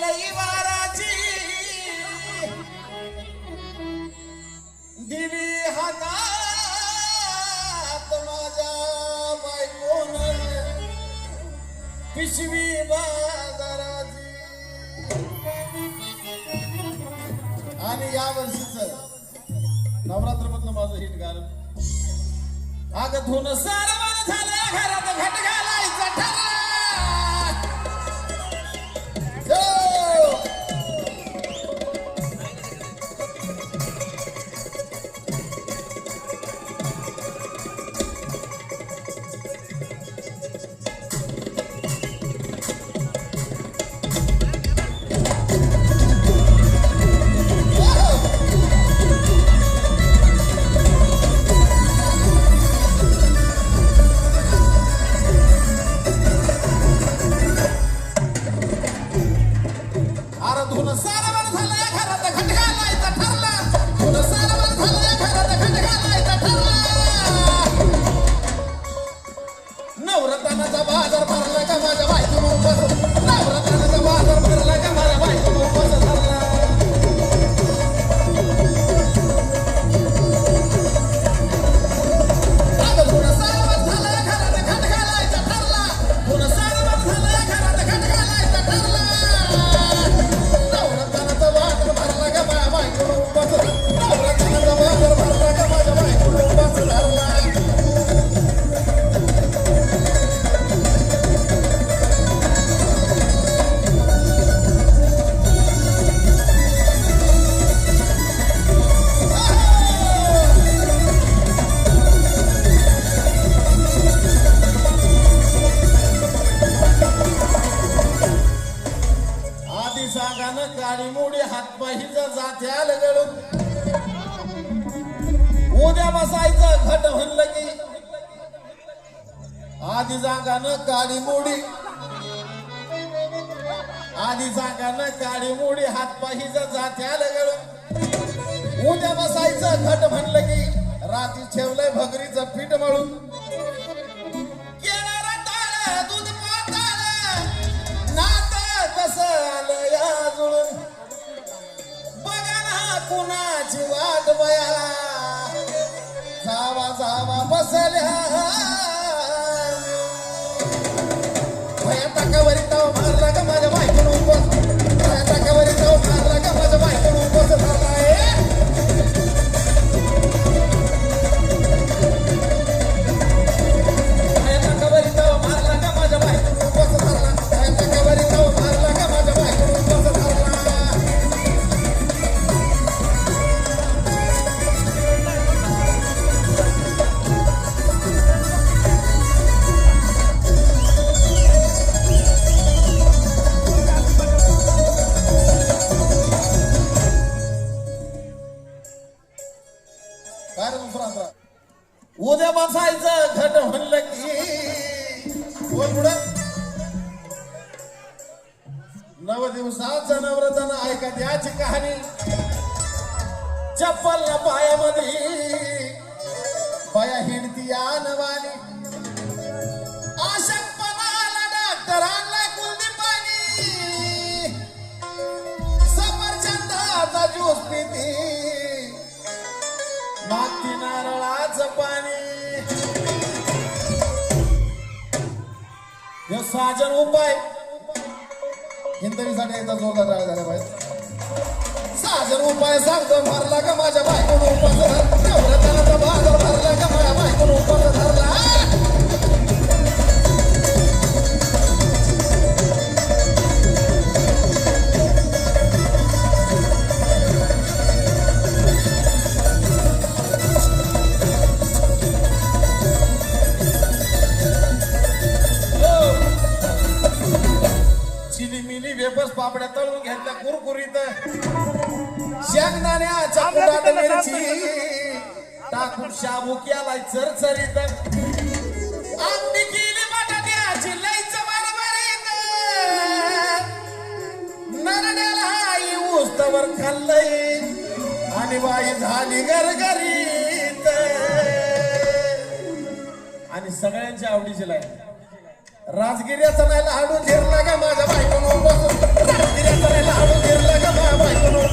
खाईलही वाराची. दिली हातात माझ्या बायकोन. पिशवी बाजाराची. आणि या वर्षीच नवरात्रमधलं माझं हिट गाणं. अगं धुन सारवण झालं घरात घट अरे धुन सारवण झालं घरात घट सांगानं काळी मोडी हातपाहीचं जात्याल गळून. उद्या बसायचं घट म्हणलं की आधी सांगानं काळी मोडी. आधी सांगानं काळी मोडी हातपाहीचं जात्याल गळून. उद्या बसायचं घट म्हणलं की रात्री ठेवलंय भगरीचं पीठ मळून. कुणाची वाट बया जावा जावा बसल्या बसायचं घट म्हणलं की. बोल पुढं. नव दिवसाचं नवरतन ऐका त्याची कहाणी. चप्पल ना पायामध्ये. पाया हिंडती नवानी आशकपणाला डॉक्टरांना कुलदीपानी सफरचंदाचा ज्यूस पिती. मागती नारळाचं पाणी. हे साजन उपाय. हिंदवीसाठी एकदा जोरदार टाळ्या झाल्या पाहिजे. साजन उपाय सांगतो मारला का माझ्या बायकोनं उपाय चिलीमिली वेबस पापड्या तळून घेतल्या कुरकुरीत. शेंगदाण्याच्या कुडात मिरची टाकून शाबू केलाय चरचरीत. आमटी केली बटाट्याची लईच बरबरीत नरड्याला आई उस्तवर खाल्लंय आणि बाई झाली गरगरीत आणि सगळ्यांच्या आवडीची लाईन. राजगिऱ्याचा नाही लाडू झिरला का माझ्या बायकोनो. बसून राजगिऱ्याचा नाही लाडू झिरला का माझ्या बायकोनो.